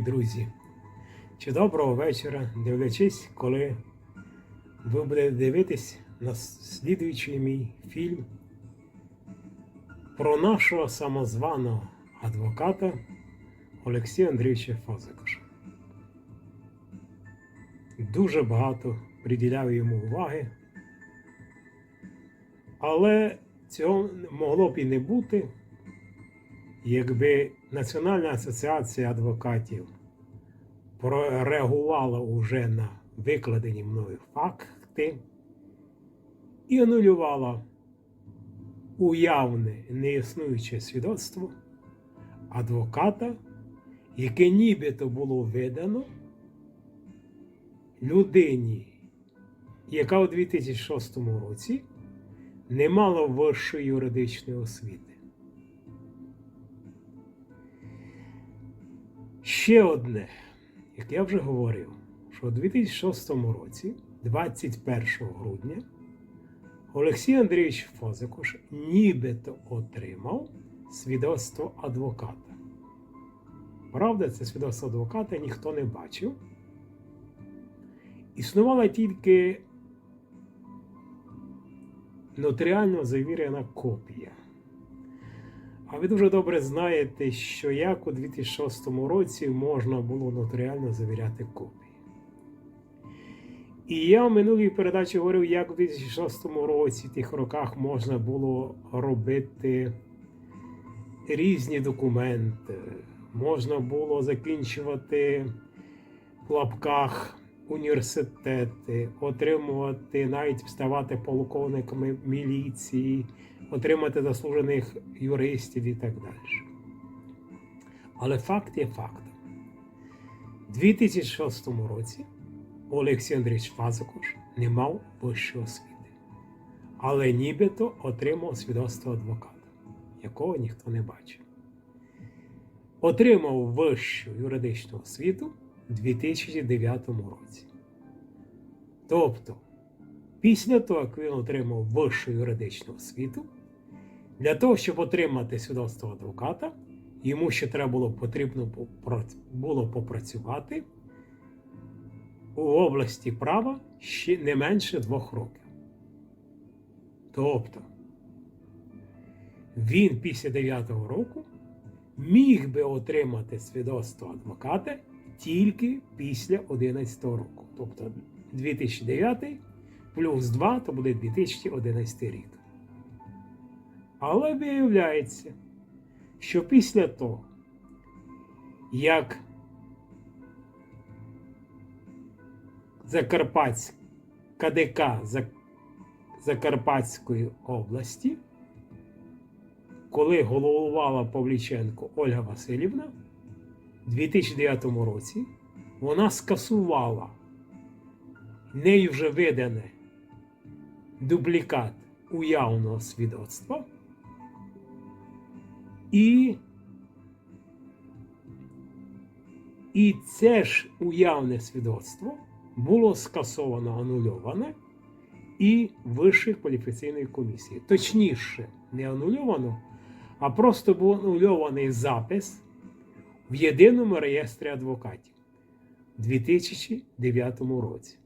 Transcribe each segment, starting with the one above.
Друзі. Чи доброго вечора, дивлячись, коли ви будете дивитись на слідуючий мій фільм про нашого самозваного адвоката Олексія Андрійовича Фазикоша. Дуже багато приділяв йому уваги, але цього могло б і не бути якби Національна асоціація адвокатів прореагувала уже на викладені мною факти і анулювала уявне неіснуюче свідоцтво адвоката, яке нібито було видано людині, яка у 2006 році не мала вищої юридичної освіти. Ще одне, як я вже говорив, що у 2006 році, 21 грудня, Олексій Андрійович Фозикош нібито отримав свідоцтво адвоката. Правда, це свідоцтво адвоката ніхто не бачив. Існувала тільки нотаріально завірена копія. А ви дуже добре знаєте, що як у 2006 році можна було нотаріально завіряти копії. І я в минулій передачі говорив, як у 2006 році, в тих роках можна було робити різні документи, можна було закінчувати в лапках університети, отримувати, навіть ставати полковниками міліції, отримати заслужених юристів і так далі. Але факт є фактом. У 2006 році Олексій Андрійович Фазикош не мав вищої освіти, але нібито отримав свідоцтво адвоката, якого ніхто не бачив. Отримав вищу юридичну освіту 2009 році. Тобто, після того, як він отримав вищу юридичну освіту, для того, щоб отримати свідоцтво адвоката, йому ще треба було потрібно було попрацювати у області права ще не менше двох років. Тобто, він після 9 року міг би отримати свідоцтво адвоката тільки після 11 року. Тобто 2009 плюс 2 то буде 2011 рік. Але виявляється, що після того, як Закарпатськ, КДК Закарпатської області, коли головувала Павліченко Ольга Васильівна, 2009 році вона скасувала нею вже видане дублікат уявного свідоцтва. І і це ж уявне свідоцтво було скасовано анульоване і Вищої кваліфікаційної комісії. Точніше, не анульовано, а просто був анульований запис в єдиному реєстрі адвокатів у 2009 році.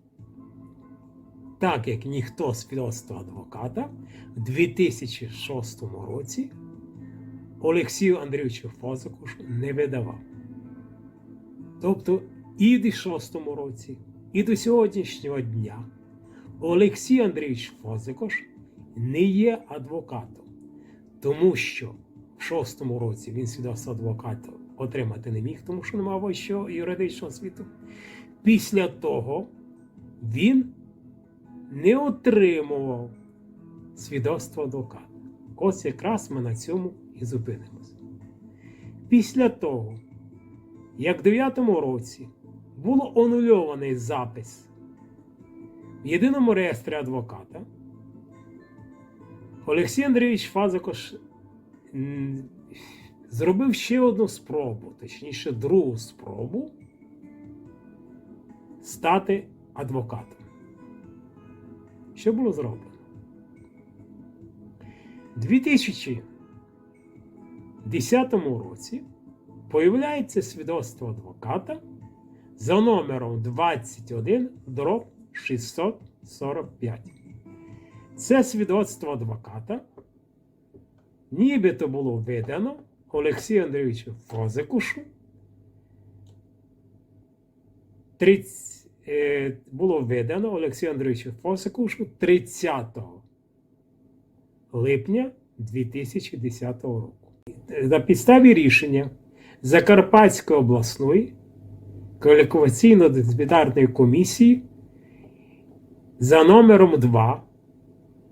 Так як ніхто свідоцтва адвоката в 2006 році Олексію Андрійовичу Фозикушу не видавав. Тобто і в 2006 році, і до сьогоднішнього дня Олексій Андрійович Фозикош не є адвокатом, тому що в 2006 році він свідоцтво адвоката отримати не міг, тому що не мав вищого юридичного світу. Після того він не отримував свідоцтво адвоката. Ось якраз ми на цьому і зупинимося. Після того, як в 9 році було анульований запис в єдиному реєстрі адвоката, Олексій Андрійович Фазикош зробив ще одну спробу, точніше, другу спробу стати адвокатом. Що було зроблено? 2000 2010 році появляється свідоцтво адвоката за номером 21 дроб 645. Це свідоцтво адвоката нібито було видано Олексію Андрійовичу Фозикушу. 30, е, було видано Олексію Андрійовичу Фозикушу 30 липня 2010 року. На підставі рішення Закарпатської обласної кваліфікаційно-дисциплінарної комісії за номером 2.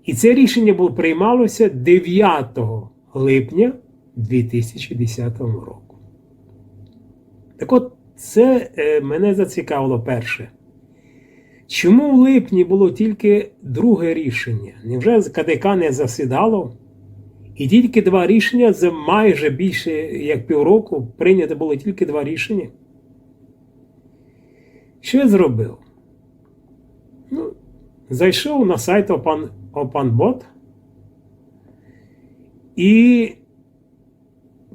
І це рішення було приймалося 9 липня 2010 року. Так от, це е, мене зацікавило перше. Чому в липні було тільки друге рішення? Невже КДК не засідало? І тільки два рішення за майже більше як півроку прийнято було тільки два рішення? Що я зробив? Ну, зайшов на сайт Open, і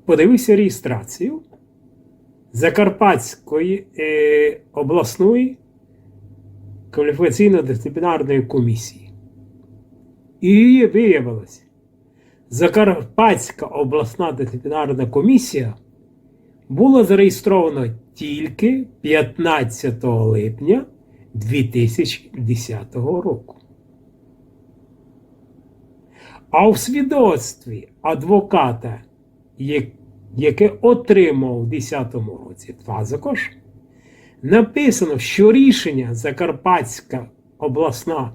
подивився реєстрацію Закарпатської е, обласної кваліфікаційно-дисциплінарної комісії. І виявилося, Закарпатська обласна дисциплінарна комісія була зареєстрована тільки 15 липня 2010 року. А в свідоцтві адвоката, я- яке отримав у 2010 році Твазакош, написано, що рішення Закарпатська обласна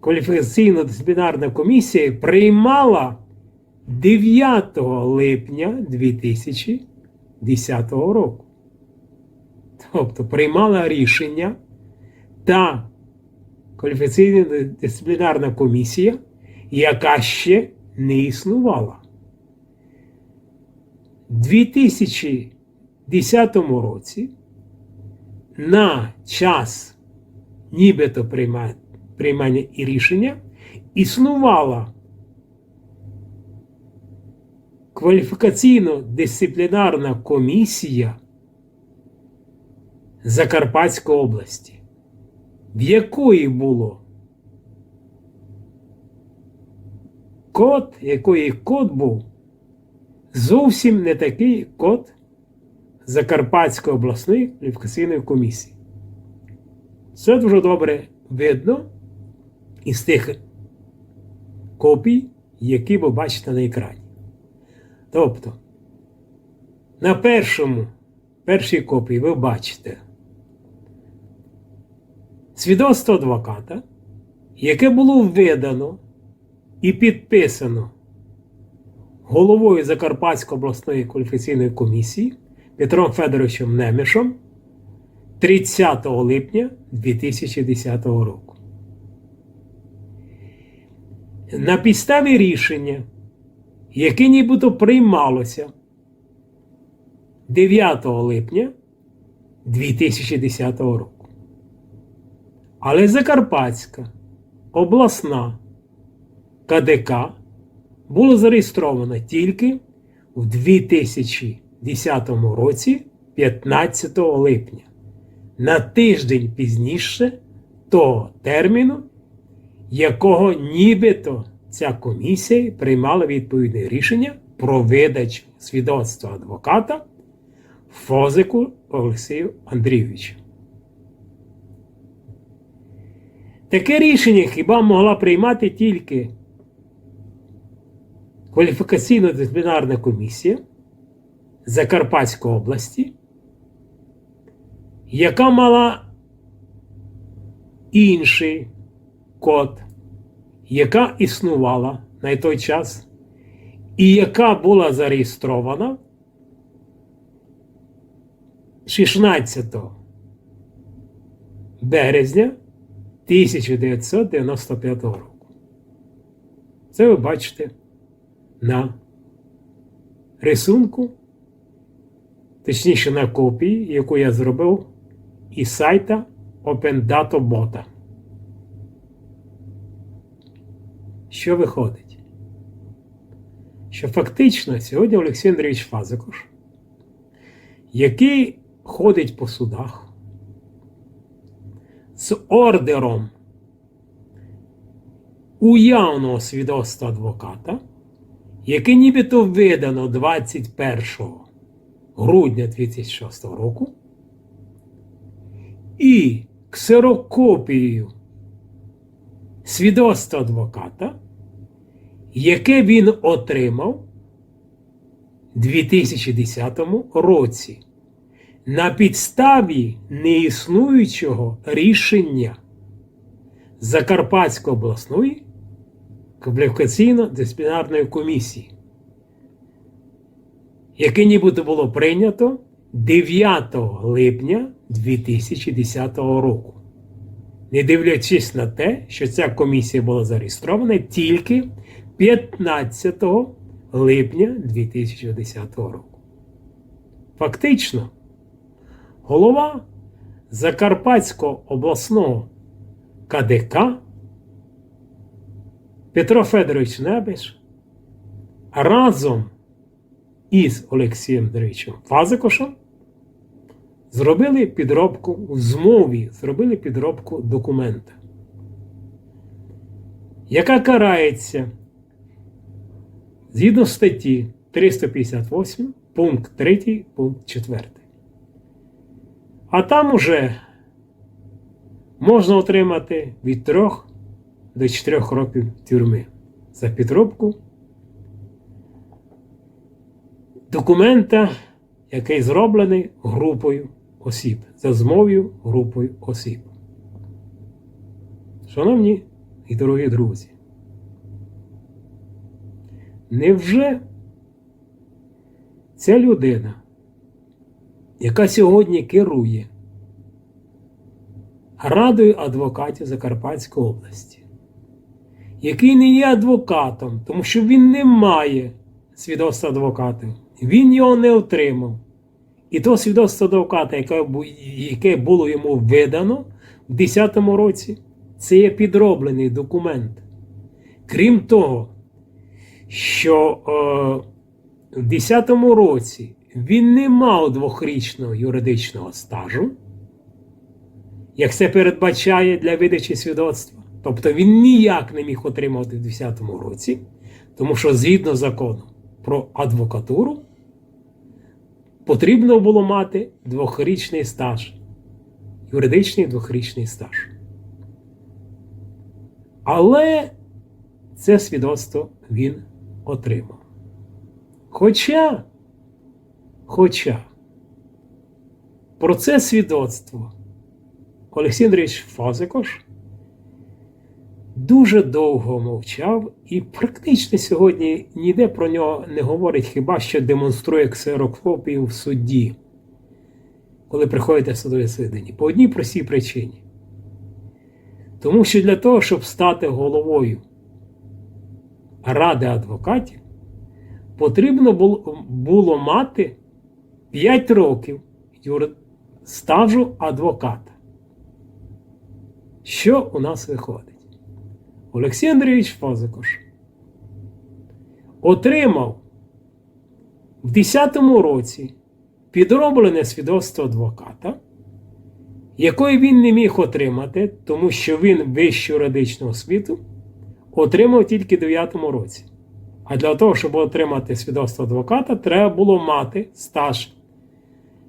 кваліфікаційно-дисциплінарна комісія приймала 9 липня 2010 року. Тобто приймала рішення та кваліфікаційно-дисциплінарна комісія, яка ще не існувала. У 2010 році на час нібито прийма- приймання і рішення існувала кваліфікаційно-дисциплінарна комісія Закарпатської області, в якої було код, якої код був зовсім не такий код Закарпатської обласної кваліфікаційної комісії. Це дуже добре видно із тих копій, які ви бачите на екрані. Тобто, на першому, першій копії ви бачите свідоцтво адвоката, яке було видано і підписано головою Закарпатської обласної кваліфікаційної комісії Петром Федоровичем Немішем 30 липня 2010 року. На підставі рішення, яке нібито приймалося 9 липня 2010 року. Але Закарпатська обласна КДК було зареєстровано тільки в 2010 році 15 липня, на тиждень пізніше того терміну, якого нібито ця комісія приймала відповідне рішення про видачу свідоцтва адвоката Фозику Олексію Андрійовичу. Таке рішення хіба могла приймати тільки кваліфікаційно-дисциплінарна комісія Закарпатської області, яка мала інший код, яка існувала на той час, і яка була зареєстрована 16 березня 1995 року. Це ви бачите на рисунку, точніше на копії, яку я зробив із сайта OpenDataBot. Що виходить? що фактично сьогодні Олексій Андрійович Фазикош, який ходить по судах з ордером уявного свідоцтва адвоката, яке нібито видано 21 грудня 2006 року, і ксерокопією свідоцтва адвоката, яке він отримав у 2010 році на підставі неіснуючого рішення Закарпатської обласної кваліфікаційно-дисциплінарної комісії, яке нібито було прийнято 9 липня 2010 року. Не дивлячись на те, що ця комісія була зареєстрована тільки 15 липня 2010 року. Фактично, голова Закарпатського обласного КДК Петро Федорович Небеш разом із Олексієм Андрійовичем Фазикошем зробили підробку в змові, зробили підробку документа, яка карається згідно статті 358, пункт 3, пункт 4. А там уже можна отримати від 3 до 4 років тюрми за підробку документа, який зроблений групою осіб, за змовою групою осіб. Шановні і дорогі друзі, невже ця людина, яка сьогодні керує Радою адвокатів Закарпатської області, який не є адвокатом, тому що він не має свідоцтва адвоката, він його не отримав. І то свідоцтво адвоката, яке, було йому видано в 2010 році, це є підроблений документ. Крім того, що е, в 2010 році він не мав двохрічного юридичного стажу, як це передбачає для видачі свідоцтва. Тобто він ніяк не міг отримати в 2010 році, тому що згідно закону про адвокатуру потрібно було мати двохрічний стаж, юридичний двохрічний стаж. Але це свідоцтво він отримав. Хоча, хоча про це свідоцтво Олексій Андрійович Фазикош дуже довго мовчав і практично сьогодні ніде про нього не говорить, хіба що демонструє ксерокопію в суді, коли приходите в судове засідання. По одній простій причині. Тому що для того, щоб стати головою ради адвокатів, потрібно було мати 5 років стажу адвоката. Що у нас виходить? Олексій Андрійович Фазикош отримав в 2010 році підроблене свідоцтво адвоката, якої він не міг отримати, тому що він вищу юридичну освіту отримав тільки в 2009 році. А для того, щоб отримати свідоцтво адвоката, треба було мати стаж,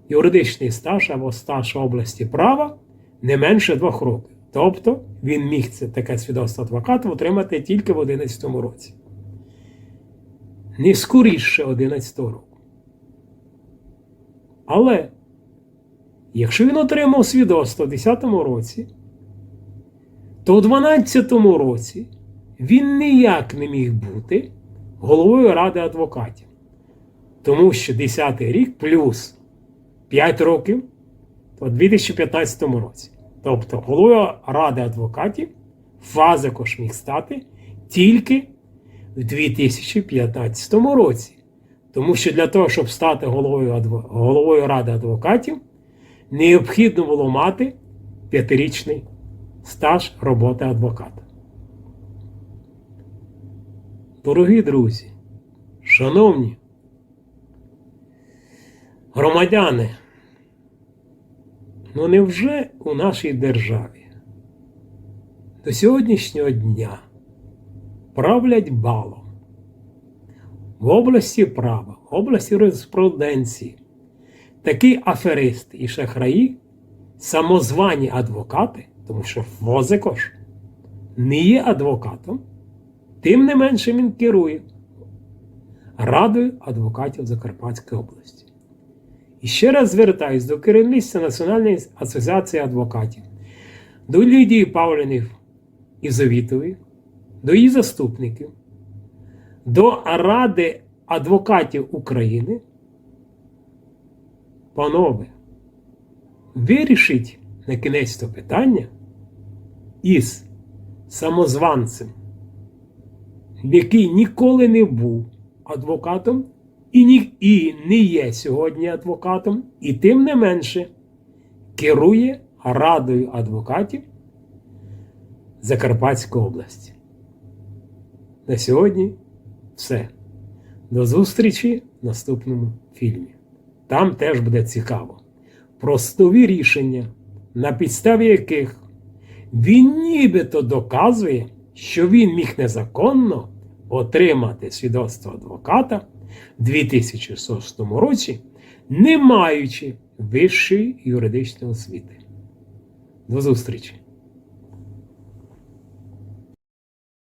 юридичний стаж або стаж в області права не менше двох років. Тобто він міг це таке свідоцтво адвоката отримати тільки в 2011 році. Не скоріше 2011 року. Але якщо він отримав свідоцтво в 2010 році, то у 2012 році він ніяк не міг бути головою ради адвокатів. Тому що 10 рік плюс 5 років то у 2015 році. Тобто головою ради адвокатів Фазикош міг стати тільки в 2015 році. Тому що для того, щоб стати головою, головою ради адвокатів, необхідно було мати п'ятирічний стаж роботи адвоката. Дорогі друзі, Шановні громадяни, ну невже у нашій державі до сьогоднішнього дня правлять балом в області права, в області юриспруденції такі аферисти і шахраї, самозвані адвокати, тому що Возикош не є адвокатом, тим не менше він керує Радою адвокатів Закарпатської області. І ще раз звертаюсь до керівництва Національної асоціації адвокатів, до Лідії Павліни Ізовітової, до її заступників, до Ради адвокатів України. Панове, вирішіть на кінець то питання із самозванцем, який ніколи не був адвокатом і, ні, і не є сьогодні адвокатом, і тим не менше керує Радою адвокатів Закарпатської області. На сьогодні все. До зустрічі в наступному фільмі. Там теж буде цікаво. Простові рішення, на підставі яких він нібито доказує, що він міг незаконно отримати свідоцтво адвоката 2006 році, не маючи вищої юридичної освіти. До зустрічі!